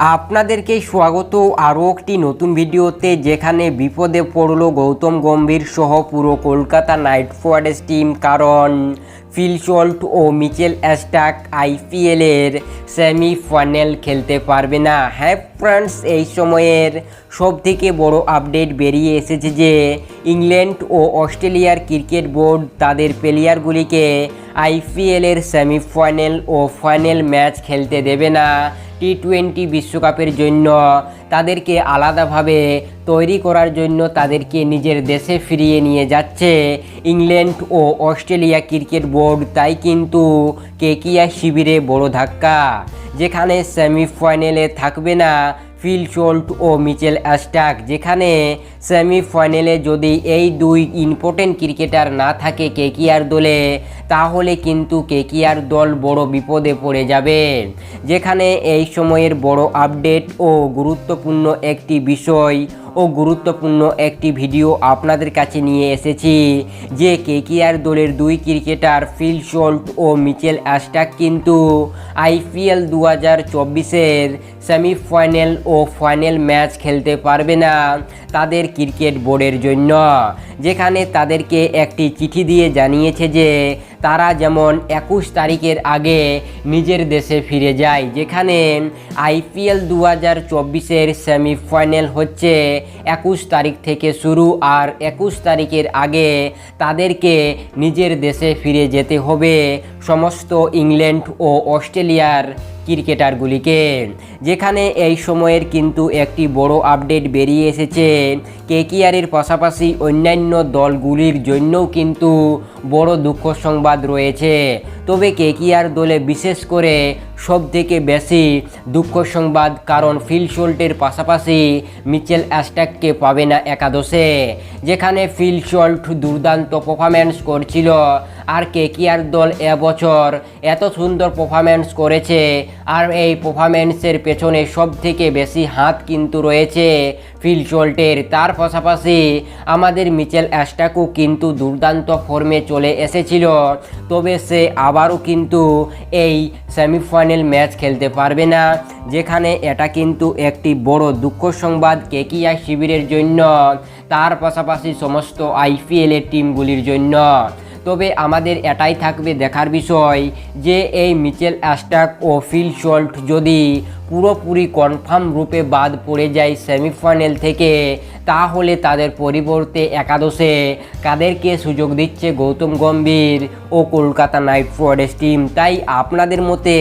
আপনাদেরকে স্বাগত আরও একটি নতুন ভিডিওতে যেখানে বিপদে পড়ল গৌতম গম্ভীর সহ পুরো কলকাতা নাইট রাইডার্স টিম, কারণ ফিল সল্ট ও মিচেল অ্যাস্টাক আইপিএলের সেমিফাইনাল খেলতে পারবে না। হ্যাঁ ফ্রেন্ডস এই সময়ের সব থেকে বড় আপডেট বেরিয়ে এসেছে যে, ইংল্যান্ড ও অস্ট্রেলিয়ার ক্রিকেট বোর্ড তাদের প্লেয়ারগুলিকে আইপিএলের সেমিফাইনাল ও ফাইনাল ম্যাচ খেলতে দেবে না। টি টোয়েন্টি বিশ্বকাপের জন্য তাদেরকে আলাদাভাবে তৈরি করার জন্য তাদেরকে নিজের দেশে ফিরিয়ে নিয়ে যাচ্ছে ইংল্যান্ড ও অস্ট্রেলিয়া ক্রিকেট বোর্ড। তাই কিন্তু কেকিয়া শিবিরে বড় ধাক্কা। যেখানে সেমিফাইনালে থাকবে না ফিল শোল্ট ও মিচেল অ্যাস্টাক, যেখানে সেমিফাইনালে যদি এই দুই ইম্পর্টেন্ট ক্রিকেটার না থাকে কেকিয়ার দলে, তাহলে কিন্তু কেকিয়ার দল বড় বিপদে পড়ে যাবে। যেখানে এই সময়ের বড় আপডেট ও গুরুত্বপূর্ণ একটি বিষয় ও গুরুত্বপূর্ণ একটি ভিডিও আপনাদের কাছে নিয়ে এসেছি, যে কেকিআর দলের দুই ক্রিকেটার ফিল শোল্ট ও মিচেল অ্যাস্টাক কিন্তু আইপিএল দু হাজার চব্বিশের সেমিফাইনাল ও ফাইনাল ম্যাচ খেলতে পারবে না তাদের ক্রিকেট বোর্ডের জন্য। যেখানে তাদেরকে একটি চিঠি দিয়ে জানিয়েছে যে তারা যেমন একুশ তারিখের আগে নিজের দেশে ফিরে যায়, যেখানে আইপিএল দু হাজার চব্বিশের সেমিফাইনাল হচ্ছে একুশ তারিখ থেকে শুরু। আর একুশ তারিখের আগে তাদেরকে নিজের দেশে ফিরে যেতে হবে। সমস্ত ইংল্যান্ড ও অস্ট্রেলিয়ার ক্রিকেটারগুলিকে। যেখানে এই সময়ের কিন্তু একটি বড় আপডেট বেরিয়ে এসেছে। কেকিআরের পাশাপাশি অন্যান্য দলগুলির জন্যও কিন্তু বড় দুঃখ সংবাদ রয়েছে। তবে কেকিআর দলে বিশেষ করে সব থেকে বেশি দুঃখ সংবাদ কারণ ফিল শোল্টের পাশাপাশি মিচেল অ্যাস্ট্যাককে পাবে না একাদশে। যেখানে ফিল শোল্ট দুর্দান্ত পারফরম্যান্স করছিল। আর কেকিআর দল এবছর এত সুন্দর পারফরম্যান্স করেছে? আর এই পারফরম্যান্সের পেছনে সব থেকে বেশি হাত কিন্তু রয়েছে ফিল শোল্টের তার পাশাপাশি আমাদের মিচেল অ্যাস্টাকও কিন্তু দুর্দান্ত ফর্মে চলে এসেছিল। তবে সে আবারও কিন্তু এই সেমিফাইনাল ম্যাচ খেলতে পারবে না, যেখানে এটা কিন্তু একটি বড় দুঃখ সংবাদ কেকিয়া শিবিরের জন্য, তার পাশাপাশি সমস্ত আইপিএলের টিমগুলির জন্য। তবে আমাদের এটাই থাকবে দেখার বিষয় যে এই মিচেল অ্যাস্টাক ও ফিল শল্ট যদি পুরোপুরি কনফার্ম রূপে বাদ পড়ে যায় সেমিফাইনাল থেকে। তাহলে তাদের পরিবর্তে একাদশে কাদেরকে সুযোগ দিচ্ছে গৌতম গম্ভীর ও কলকাতা নাইট রাইডার্স টিম। তাই আপনাদের মতে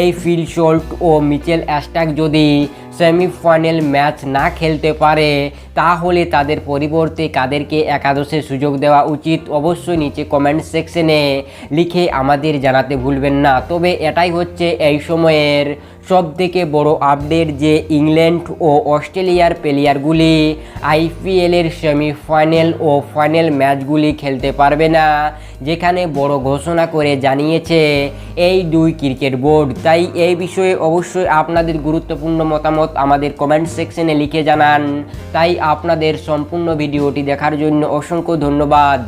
এই ফিল শল্ট ও মিচেল অ্যাস্টাক যদি সেমিফাইনাল ম্যাচ না খেলতে পারে, তাহলে তাদের পরিবর্তে কাদেরকে একাদশে সুযোগ দেওয়া উচিত। অবশ্যই নিচে কমেন্ট সেকশনে লিখে আমাদের জানাতে ভুলবেন না। তবে এটাই হচ্ছে এই সময়ের সব থেকে বড় আপডেট যে ইংল্যান্ড ও অস্ট্রেলিয়ার প্লেয়ারগুলি আইপিএলের সেমিফাইনাল ও ফাইনাল ম্যাচগুলি খেলতে পারবে না, যেখানে বড় ঘোষণা করে জানিয়েছে এই দুই ক্রিকেট বোর্ড তাই এই বিষয়ে অবশ্যই আপনাদের গুরুত্বপূর্ণ মতামত আমাদের কমেন্ট সেকশনে লিখে জানান। তাই আপনাদের সম্পূর্ণ ভিডিওটি দেখার জন্য অসংখ্য ধন্যবাদ।